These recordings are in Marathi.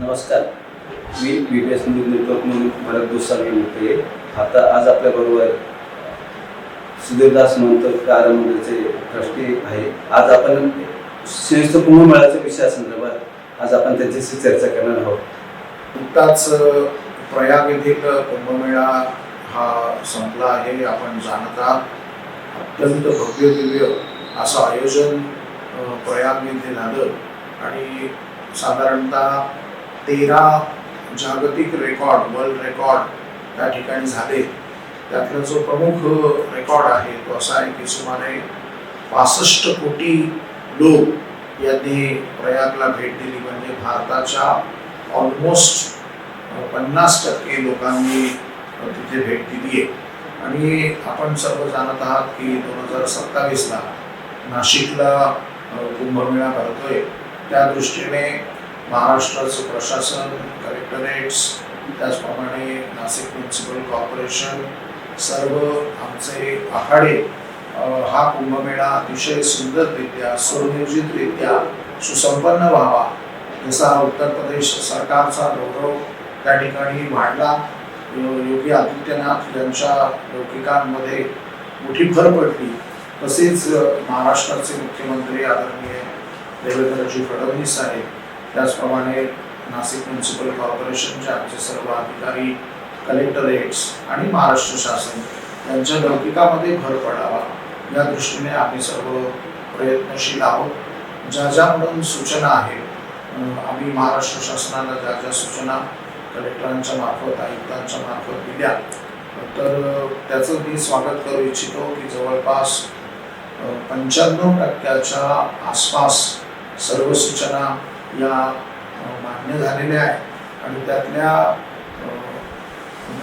नमस्कार. मी B B S news network म्हणून भरत गोस्वामी बोलतोय. आता आज आपल्याबरोबर सुधीरदास महंत कारमंडळचे ट्रस्टी आहे. आज आपण संयुक्त कुंभमेळ्याच्या विषयासंदर्भात आज आपण त्यांच्याशी चर्चा करणार आहोत. नुकताच प्रयाग येथील कुंभमेळा हा संपला आहे. आपण जाणता अत्यंत भव्य दिव्य असं आयोजन प्रयाग येथे झालं. आणि साधारणतः तेरा जागतिक रेकॉर्ड वर्ल्ड रेकॉर्ड त्या ठिकाणी झाले. त्यातला जो प्रमुख रेकॉर्ड आहे तो असा आहे की सुमारे पासष्ट कोटी लोक यांनी प्रयागला भेट दिली. म्हणजे भारताच्या ऑलमोस्ट पन्नास टक्के लोकांनी तिथे भेट दिली आहे. आणि आपण सर्व जाणत आहात की दोन हजार सत्तावीसला नाशिकला कुंभमेळा भरतोय. त्या दृष्टीने महाराष्ट्राचं प्रशासन कलेक्टरेट्स त्याचप्रमाणे नाशिक म्युन्सिपल कॉर्पोरेशन सर्व आमचे आखाडे हा कुंभमेळा अतिशय सुंदररित्या सुनियोजितरित्या सुसंपन्न व्हावा जसा उत्तर प्रदेश सरकारचा गौरव त्या ठिकाणी वाढला. योगी आदित्यनाथ यांच्या लौकिकांमध्ये मोठी भर पडली. तसेच महाराष्ट्राचे मुख्यमंत्री आदरणीय देवेंद्रजी फडणवीस आहेत त्याचप्रमाणे नाशिक म्युन्सिपल कॉर्पोरेशनचे आमचे सर्व अधिकारी कलेक्टरेट्स आणि महाराष्ट्र शासन यांच्या लौकिकामध्ये भर पडावा. या दृष्टीने आम्ही सर्व प्रयत्नशील आहोत. ज्या ज्या म्हणून सूचना आहेत आम्ही महाराष्ट्र शासनाला ज्या ज्या सूचना कलेक्टरांच्या मार्फत आयुक्तांच्या मार्फत दिल्या तर त्याचं मी स्वागत करू इच्छितो की जवळपास पंच्याण्णव टक्क्याच्या आसपास सर्व सूचना या मान्य झालेल्या आहेत. आणि त्यातल्या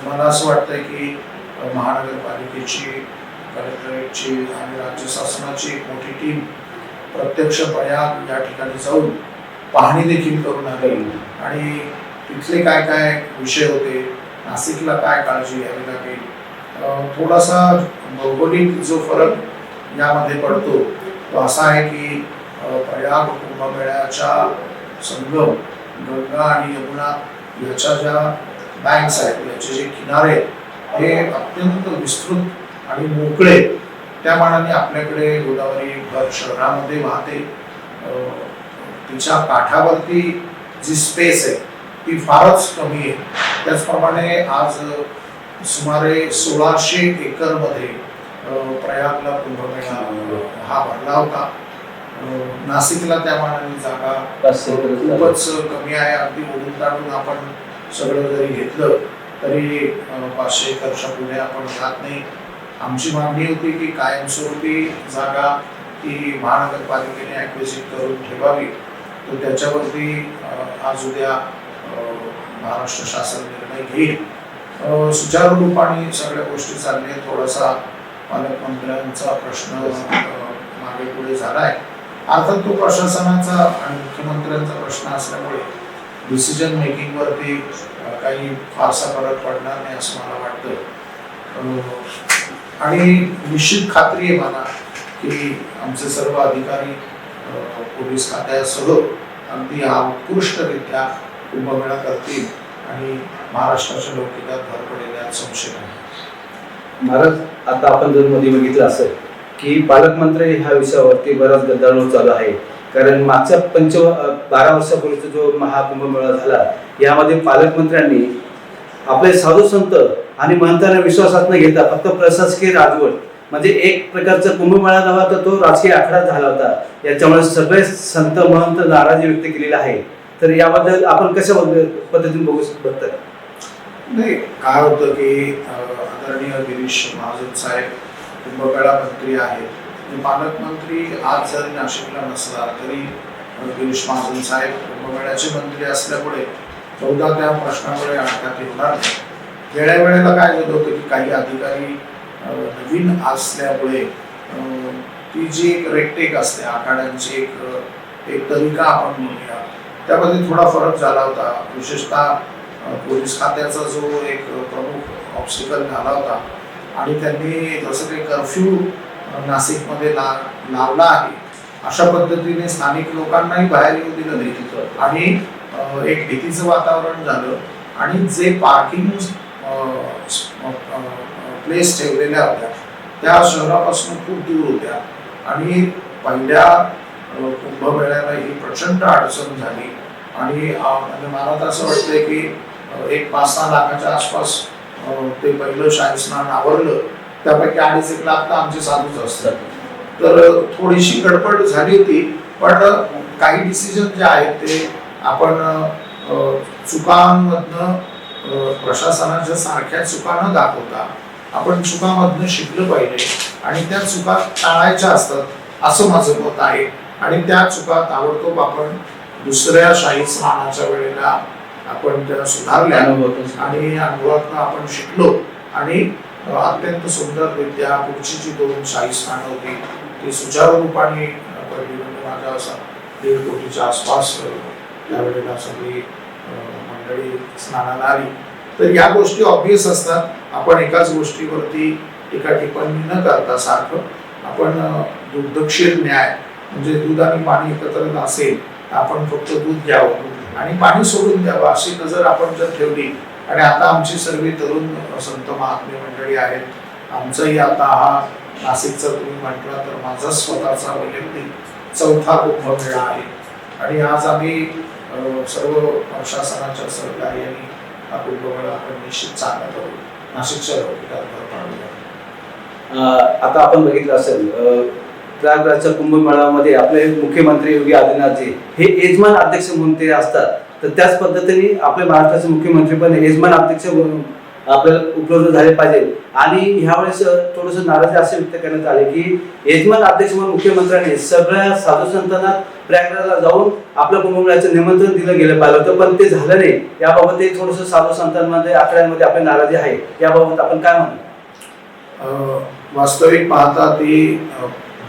मला असं वाटतंय की महानगरपालिकेची कलेक्टरेटची आणि राज्य शासनाची एक मोठी टीम प्रत्यक्ष प्रयाग या ठिकाणी जाऊन पाहणी देखील करून आली. आणि तिथले काय काय विषय होते नाशिकला काय काळजी घ्यावी लागेल थोडासा भौगोलिक जो फरक यामध्ये पडतो तो असा आहे की प्रयाग कुंभमेळ्याचा संगम गंगा आणि यमुना याच्या ज्या बँक्स आहेत याचे जे किनारे आहेत हे अत्यंत विस्तृत आणि मोकळे त्या मानाने आपल्याकडे गोदावरी भर शहरामध्ये वाहते. तिच्या काठावरती जी स्पेस आहे ती फारच कमी आहे. त्याचप्रमाणे आज सुमारे सोळाशे एकरमध्ये प्रयागला कुंभमेळा हा भरला होता. नाशिकला त्या मानाने जागा खूपच कमी आहे. अगदी ओढून काढून आपण सगळं जरी घेतलं तरी पाचशे पाचशे एकरच्या पुढे आपण जात नाही. आमची मागणी होती की कायमस्वरूपी जागा ही महानगरपालिकेने ॲक्विजिट करून ठेवावी. तर त्याच्यावरती आज उद्या महाराष्ट्र शासन निर्णय घेईल. सुचारू रूपाने सगळ्या गोष्टी चालल्या थोडासा पालकमंत्र्यांचा प्रश्न मागे पुढे झाला आहे अर्थात तो प्रशासनाचा आणि मुख्यमंत्र्यांचा प्रश्न असल्यामुळे डिसिजन मेकिंग वरती काही फारसा फरक पडणार नाही असं मला वाटतं आणि निश्चित खात्री आहे मला की आमचे सर्व अधिकारी पोलीस खात्यासह अगदी हा उत्कृष्टरित्या कुंभमेळा करतील आणि महाराष्ट्राच्या लौकिकात भर पडेल यात संशय नाही. महाराज आता आपण जर मध्ये बघितलं असेल. की पालकमंत्री ह्या विषयावरती बराच गदारोळ चालू आहे. कारण मागच्या पंच बारा वर्षापूर्वीचा जो महाकुंभमेळा झाला यामध्ये पालकमंत्र्यांनी आपले साधू संत आणि महंतांना विश्वासात न घेता फक्त प्रशासकीय राजवट म्हणजे एक प्रकारचा कुंभमेळा नव्हता तर तो राजकीय आखाडा झाला होता. याच्यामुळे सगळे संत महंत नाराजी व्यक्त केलेली आहे. तर याबद्दल आपण कशा पद्धतीने बघू बघतात नाही काय होतं की आदरणीय गिरीश महाजन साहेब कुंभमेळा मंत्री आहेत. आणि पालकमंत्री आज जरी नाशिकला नसला तरी गिरीश महाजन साहेब कुंभमेळ्याचे मंत्री असल्यामुळे बहुधा त्या प्रश्नामुळे अडकात येणार नाही. वेळ्या वेळेला काय झालं होतं की काही अधिकारी नवीन असल्यामुळे ती जी एक रेकटेक असते आखाड्यांची एक एक तरीका आपण म्हणूया त्यामध्ये थोडा फरक झाला होता. विशेषतः पोलीस खात्याचा जो एक प्रमुख ऑप्सिकल झाला होता आणि त्यांनी जसं काही कर्फ्यू नाशिकमध्ये ला लावला आहे अशा पद्धतीने स्थानिक लोकांनाही बाहेर येऊ दिलं नाही आणि एक भीतीचं वातावरण झालं. आणि जे पार्किंग प्लेस ठेवलेल्या होत्या त्या शहरापासून खूप दूर होत्या. आणि पहिल्या कुंभमेळ्याला ही प्रचंड अडचण झाली. आणि म्हणजे मला तर असं वाटतंय की एक पाच सहा लाखाच्या आसपास ते पहिलं शाही स्नान आवरलं. त्यापैकी अडीच एक लाख तर आमचे साधूच असतात. तर थोडीशी गडबड झाली होती पण काही डिसिजन जे आहेत ते आपण चुकांमधनं प्रशासनाच्या सारख्या चुका न दाखवता. आपण चुकामधनं शिकलं पाहिजे आणि त्या चुका टाळायच्या असतात असं माझं मत आहे. आणि त्या चुका ताबडतोब आपण दुसऱ्या शाही स्नानाच्या वेळेला आपण त्या सुधारल्या आणि अनुभवातनं आपण शिकलो. आणि अत्यंत सुंदररित्या पुढची जी दोन शाही स्नानं होती ती सुचारू रूपाने म्हणजे माझ्या असं दीड कोटीच्या आसपास त्यावेळेला सगळी मंडळी स्नानाला आली. तर या गोष्टी ऑब्विस असतात. आपण एकाच गोष्टीवरती टीका टिप्पणी न करता सारखं आपण दुग्धक्षीर न्याय म्हणजे दूध आणि पाणी एकत्र असेल तर आपण फक्त दूध घ्यावं. आणि पाणी सोडून द्यावं अशी नजर आपण जर ठेवली. आणि आता आमची सर्व तरुण संत महात्मे मंडळी आहेत. आमचंही आता हा नाशिकचा तुम्ही म्हटला तर माझा स्वतःचा वैयक्तिक चौथा कुंभमेळा आहे. आणि आज आम्ही सर्व प्रशासनाच्या सहकार्याने हा कुंभमेळा आपण निश्चित चालत आहोत. नाशिकच्या लोकांना आता आपण बघितलं असेल प्रयागराजच्या कुंभमेळामध्ये आपले मुख्यमंत्री योगी आदित्यनाथजी हे यजमान अध्यक्ष म्हणून ते असतात. तर त्याच पद्धतीने आपले महाराष्ट्राचे मुख्यमंत्री पण यजमान अध्यक्ष म्हणून आपल्याला उपलब्ध झाले पाहिजे. आणि ह्यावेळेस थोडस नाराजी असे व्यक्त करण्यात आले की यजमान अध्यक्ष म्हणून मुख्यमंत्र्यांनी सगळ्या साधू संतांना प्रयागराजला जाऊन आपल्या कुंभमेळ्याचं निमंत्रण दिलं गेलं पाहिलं होतं. पण ते झालं नाही. याबाबत ते थोडस साधू संतांमध्ये आकड्यांमध्ये आपली नाराजी आहे. याबाबत आपण काय म्हणू? वास्तविक पाहता ती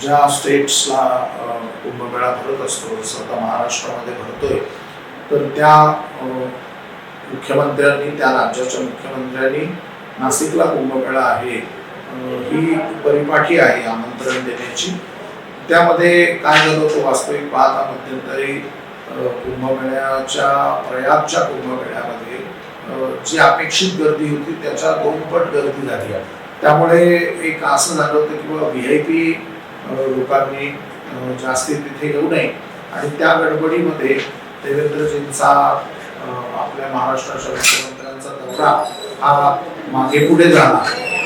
ज्या स्टेट्सला कुंभमेळा भरत असतो जसं आता महाराष्ट्रामध्ये भरतोय तर त्या मुख्यमंत्र्यांनी त्या राज्याच्या मुख्यमंत्र्यांनी नाशिकला कुंभमेळा आहे ही परिपाठी आहे आमंत्रण देण्याची. त्यामध्ये काय झालं होतं वास्तविक पाहता मध्यंतरी कुंभमेळ्याच्या प्रयागच्या कुंभमेळ्यामध्ये जी अपेक्षित गर्दी होती त्याच्या दोनपट गर्दी झाली. त्यामुळे एक असं झालं होतं की बाबा व्ही आय पी लोकांनी जास्ती तिथे येऊ नये. आणि त्या गडबडीमध्ये देवेंद्रजींचा आपल्या महाराष्ट्राच्या मुख्यमंत्र्यांचा दौरा हा मागे पुढे झाला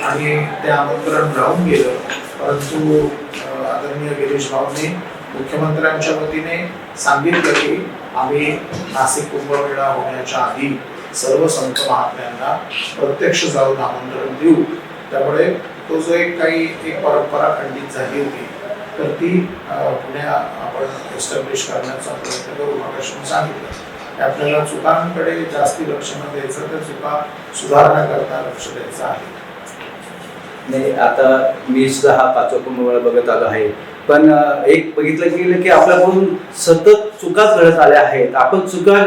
आणि ते आमंत्रण राहून गेलं. परंतु आदरणीय गिरीश भाऊंनी मुख्यमंत्र्यांच्या वतीने सांगितलं की आम्ही नाशिक कुंभमेळा होण्याच्या आधी सर्व संत महात्म्यांना प्रत्यक्ष जाऊन आमंत्रण देऊ. त्यामुळे तो जो एक काही एक परंपरा खंडित झाली होती तर ती पुणे आपण एस्टॅब्लिश करण्याचा प्रयत्न करू मगाशी सांगितलं. आपल्याला चुकांकडे जास्ती लक्ष न द्यायचं तर चुका सुधारण्याकरता लक्ष द्यायचं आहे. नाही आता मी सुद्धा हा पाचवा कुंभमेळा बघत आलो आहे. पण एक बघितलं गेलं की आपल्याकडून सतत चुकाच घडत आल्या आहेत. आपण चुका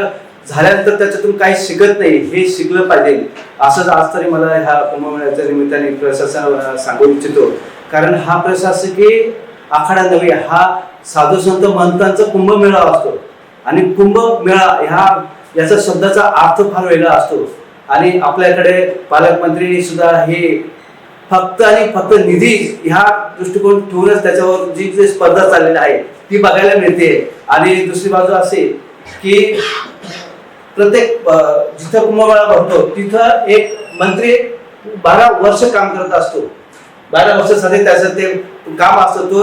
झाल्यानंतर त्याच्यातून काही शिकत नाही हे शिकलं पाहिजे. असंच आज तरी मला ह्या कुंभमेळ्याच्या निमित्ताने प्रशासनाला सांगू इच्छितो. कारण हा प्रशासकीय आखाडा नव्हे हा साधू संत महंतांचा कुंभमेळा असतो. आणि कुंभमेळा ह्या याचा शब्दाचा अर्थ फार वेगळा असतो. आणि आपल्याकडे पालकमंत्री सुद्धा हे फक्त आणि फक्त निधी ह्या दृष्टिकोन ठेवूनच त्याच्यावर जी जी स्पर्धा चाललेली आहे ती बघायला मिळते. आणि दुसरी बाजू असे की प्रत्येक जिथं कुंभमेळा भरतो तिथं एक मंत्री बारा वर्ष काम करत असतो. बारा वर्षासाठी त्याचं ते काम असतं तो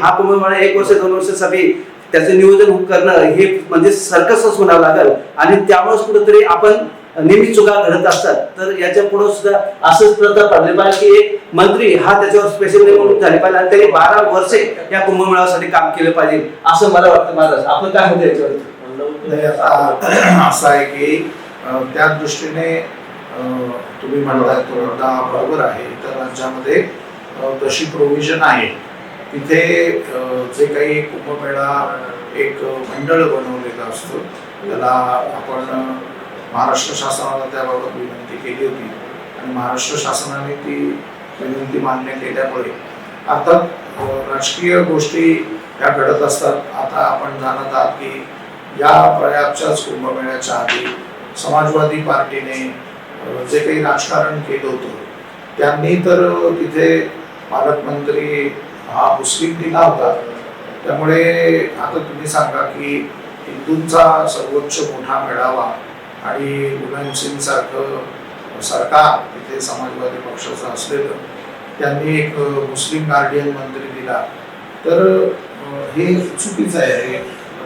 हा कुंभमेळा एक वर्ष दोन वर्षासाठी त्याचं नियोजन करणं हे म्हणजे सर्कसच म्हणावं लागेल. आणि त्यामुळेच कुठेतरी आपण नेहमी चुका घडत असतात. तर याच्यापुढे सुद्धा असंच प्रथा पडले पाहिजे की एक मंत्री हा त्याच्यावर स्पेशल निवडणूक झाली पाहिजे. आणि त्यांनी बारा वर्षे या कुंभमेळासाठी काम केलं पाहिजे असं मला वाटतं महाराज आपण काय म्हणतो याच्यावर? नाही आता असं आहे की त्या दृष्टीने तुम्ही म्हणताय तो मुद्दा बरोबर आहे तर राज्यामध्ये तशी प्रोव्हिजन आहे. तिथे जे काही कुंभमेळा एक मंडळ बनवलेलं असतं त्याला आपण महाराष्ट्र शासनाला त्याबाबत विनंती केली होती. आणि महाराष्ट्र शासनाने ती विनंती मान्य केल्यामुळे. अर्थात राजकीय गोष्टी ह्या घडत असतात. आता आपण जाणत आहात की या प्रयागच्याच कुंभमेळ्याच्या आधी समाजवादी पार्टीने जे काही राजकारण केलं होतं त्यांनी तर तिथे पालकमंत्री हा मुस्लिम दिला होता. त्यामुळे आता तुम्ही सांगा की हिंदूंचा सर्वोच्च मोठा मेळावा आणि मुलायम सिंग सरकार तिथे समाजवादी पक्षाचं असलेलं त्यांनी एक मुस्लिम गार्डियन मंत्री दिला. तर हे चुकीचं आहे.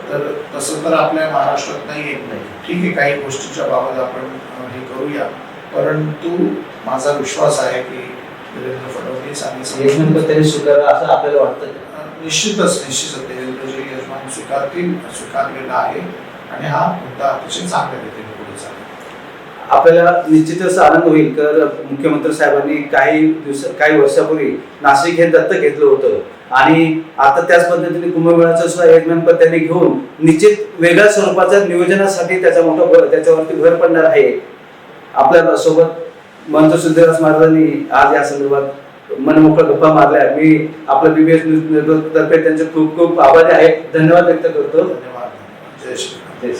तर तसं तर आपल्या महाराष्ट्रात नाही येत नाही. ठीक आहे काही गोष्टीच्या बाबत आपण हे करूया. परंतु माझा विश्वास आहे की देवेंद्र फडणवीस आणि स्वीकारलं असं आपल्याला वाटतं निश्चितच निश्चितच देवेंद्रजी यजमान स्वीकारतील स्वीकारलेला आहे. आणि हा मुद्दा अतिशय चांगल्या रीतीने पुढे चालेल. आपल्याला निश्चितच आनंद होईल. तर मुख्यमंत्री साहेबांनी काही दिवस काही वर्षापूर्वी नाशिक हे दत्तक घेतलं होतं. आणि आता त्याच पद्धतीने कुंभमेळ्याचं सुद्धा यजमानपद त्यांनी घेऊन निश्चित वेगळ्या स्वरूपाच्या नियोजनासाठी त्याचा मोठा भर त्याच्यावरती भर पडणार आहे. आपल्यासोबत महंत सुधीराज महाराजांनी आज या संदर्भात मनमोकळ्या गप्पा मारल्या. मी आपल्या बीबीएस न्यूज नेटवर्क तर्फे त्यांचे खूप खूप आभारी आहे. धन्यवाद व्यक्त करतो. धन्यवाद. जय श्री.